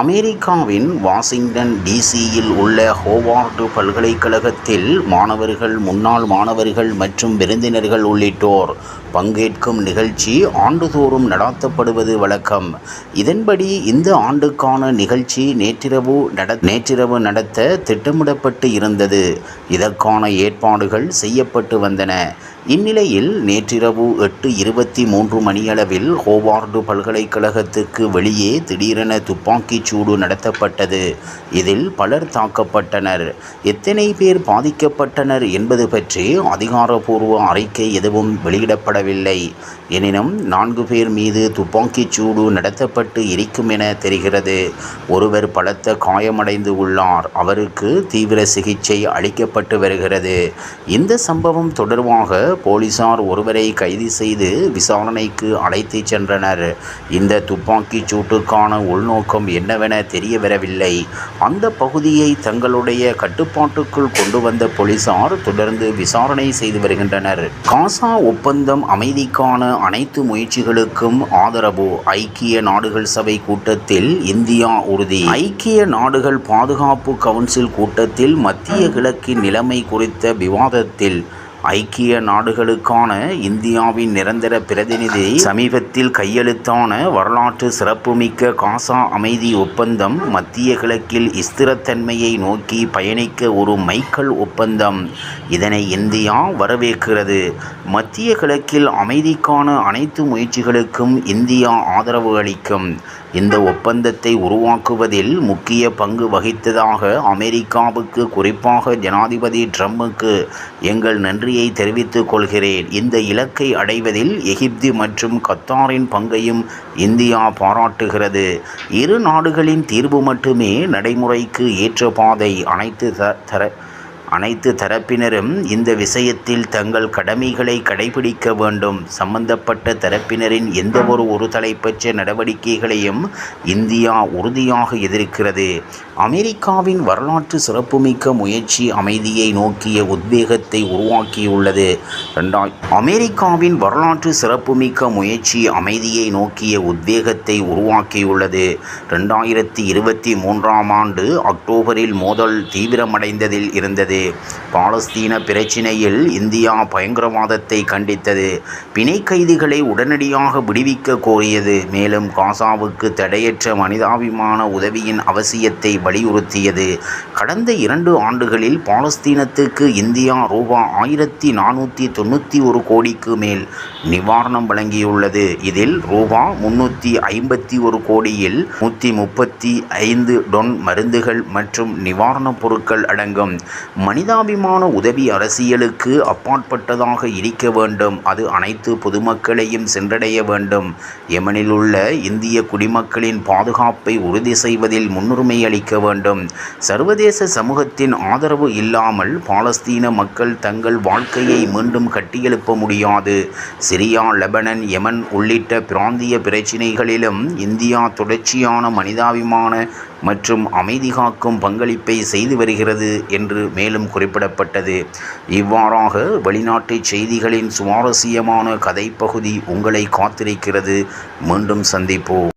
அமெரிக்காவின் வாஷிங்டன் டிசியில் உள்ள ஹோவார்டு பல்கலைக்கழகத்தில் மாணவர்கள் முன்னாள் மாணவர்கள் மற்றும் விருந்தினர்கள் உள்ளிட்டோர் பங்கேற்கும் நிகழ்ச்சி ஆண்டுதோறும் நடாத்தப்படுவது வழக்கம். இதன்படி இந்த ஆண்டுக்கான நிகழ்ச்சி நேற்றிரவு நட நேற்றிரவு நடத்த திட்டமிடப்பட்டு இருந்தது. இதற்கான ஏற்பாடுகள் செய்யப்பட்டு வந்தன. இந்நிலையில் நேற்றிரவு எட்டு இருபத்தி மூன்று மணியளவில் ஹோவார்டு பல்கலைக்கழகத்துக்கு வெளியே திடீரென துப்பாக்கி சூடு நடத்தப்பட்டது. இதில் பலர் தாக்கப்பட்டனர். எத்தனை பேர் பாதிக்கப்பட்டனர் என்பது பற்றி அதிகாரப்பூர்வ அறிக்கை எதுவும் வெளியிடப்படவில்லை. எனினும் நான்கு பேர் மீது துப்பாக்கிச் சூடு நடத்தப்பட்டு இருக்கும் என தெரிகிறது. ஒருவர் பலத்த காயமடைந்து உள்ளார். அவருக்கு தீவிர சிகிச்சை அளிக்கப்பட்டு வருகிறது. இந்த சம்பவம் தொடர்பாக போலீசார் ஒருவரை கைது செய்து விசாரணைக்கு அழைத்துச் சென்றனர். இந்த துப்பாக்கிச் சூட்டுக்கான உள்நோக்கம் என்ன என்னவென தெரிய வரவில்லை அந்த பகுதியை தங்களுடைய கட்டுப்பாட்டுக்குள் கொண்டு வந்த போலீசார் தொடர்ந்து விசாரணை செய்து வருகின்றனர். காசா ஒப்பந்தம் அமைதிக்கான அனைத்து முயற்சிகளுக்கும் ஆதரவு. ஐக்கிய நாடுகள் சபை கூட்டத்தில் இந்தியா உறுதி. ஐக்கிய நாடுகள் பாதுகாப்பு கவுன்சில் கூட்டத்தில் மத்திய கிழக்கின் நிலைமை குறித்த விவாதத்தில் ஐக்கிய நாடுகளுக்கான இந்தியாவின் நிரந்தர பிரதிநிதி சமீபத்தில் கையெழுத்தான வரலாற்று சிறப்புமிக்க காசா அமைதி ஒப்பந்தம் மத்திய கிழக்கில் ஸ்திரத்தன்மையை நோக்கி பயணிக்க ஒரு மைக்கல் ஒப்பந்தம். இதனை இந்தியா வரவேற்கிறது. மத்திய கிழக்கில் அமைதிக்கான அனைத்து முயற்சிகளுக்கும் இந்தியா ஆதரவு அளிக்கும். இந்த ஒப்பந்தத்தை உருவாக்குவதில் முக்கிய பங்கு வகித்ததாக அமெரிக்காவுக்கு குறிப்பாக ஜனாதிபதி ட்ரம்புக்கு எங்கள் நன்றி நன்றியை தெரிவித்துக் கொள்கிறேன். இந்த இலக்கை அடைவதில் எகிப்து மற்றும் கத்தாரின் பங்கையும் இந்தியா பாராட்டுகிறது. இரு நாடுகளின் தீர்வு மட்டுமே நடைமுறைக்கு ஏற்ற பாதை. அனைத்து த தர அனைத்து தரப்பினரும் இந்த விஷயத்தில் தங்கள் கடமைகளை கடைபிடிக்க வேண்டும். சம்பந்தப்பட்ட தரப்பினரின் எந்தவொரு ஒருதலைப்பட்ச நடவடிக்கைகளையும் இந்தியா உறுதியாக எதிர்க்கிறது. அமெரிக்காவின் வரலாற்று சிறப்புமிக்க முயற்சி அமைதியை நோக்கிய உத்வேகத்தை உருவாக்கியுள்ளது. ரெண்டாய் அமெரிக்காவின் வரலாற்று சிறப்புமிக்க முயற்சி அமைதியை நோக்கிய உத்வேகத்தை உருவாக்கியுள்ளது. ரெண்டாயிரத்தி இருபத்தி மூன்றாம் ஆண்டு அக்டோபரில் மோதல் தீவிரமடைந்ததில் இருந்தது. பாலஸ்தீன பிரச்சினையில் இந்தியா பயங்கரவாதத்தை கண்டித்தது. பிணை கைதிகளை உடனடியாக விடுவிக்க கோரியது. மேலும் காசாவுக்கு தடையற்ற மனிதாபிமான உதவியின் அவசியத்தை வலியுறுத்தியது. கடந்த இரண்டு ஆண்டுகளில் பாலஸ்தீனத்துக்கு இந்தியா ரூபா ஆயிரத்தி நானூற்றி தொண்ணூற்றி ஒரு கோடிக்கு மேல் நிவாரணம் வழங்கியுள்ளது. இதில் ரூபா முன்னூற்றி ஐம்பத்தி ஒரு கோடியில் நூற்றி முப்பத்தி ஐந்து டொன் மருந்துகள் மற்றும் நிவாரணப் பொருட்கள் அடங்கும். மனிதாபிமான உதவி அரசியலுக்கு அப்பாற்பட்டதாக இருக்க வேண்டும். அது அனைத்து பொதுமக்களையும் சென்றடைய வேண்டும். யெமனில் உள்ள இந்திய குடிமக்களின் பாதுகாப்பை உறுதி செய்வதில் முன்னுரிமை அளிக்க வேண்டும். சர்வதேச சமூகத்தின் ஆதரவு இல்லாமல் பாலஸ்தீன மக்கள் தங்கள் வாழ்க்கையை மீண்டும் கட்டியெழுப்ப முடியாது. சிரியா லெபனன் யமன் உள்ளிட்ட பிராந்திய பிரச்சினைகளிலும் இந்தியா தொடர்ச்சியான மனிதாபிமான மற்றும் அமைதி காக்கும் பங்களிப்பை செய்து வருகிறது என்று மேலும் குறிப்பிடப்பட்டது. இவ்வாறாக வெளிநாட்டு செய்திகளின் சுவாரஸ்யமான கதைப்பகுதி உங்களை காத்திருக்கிறது. மீண்டும் சந்திப்போம்.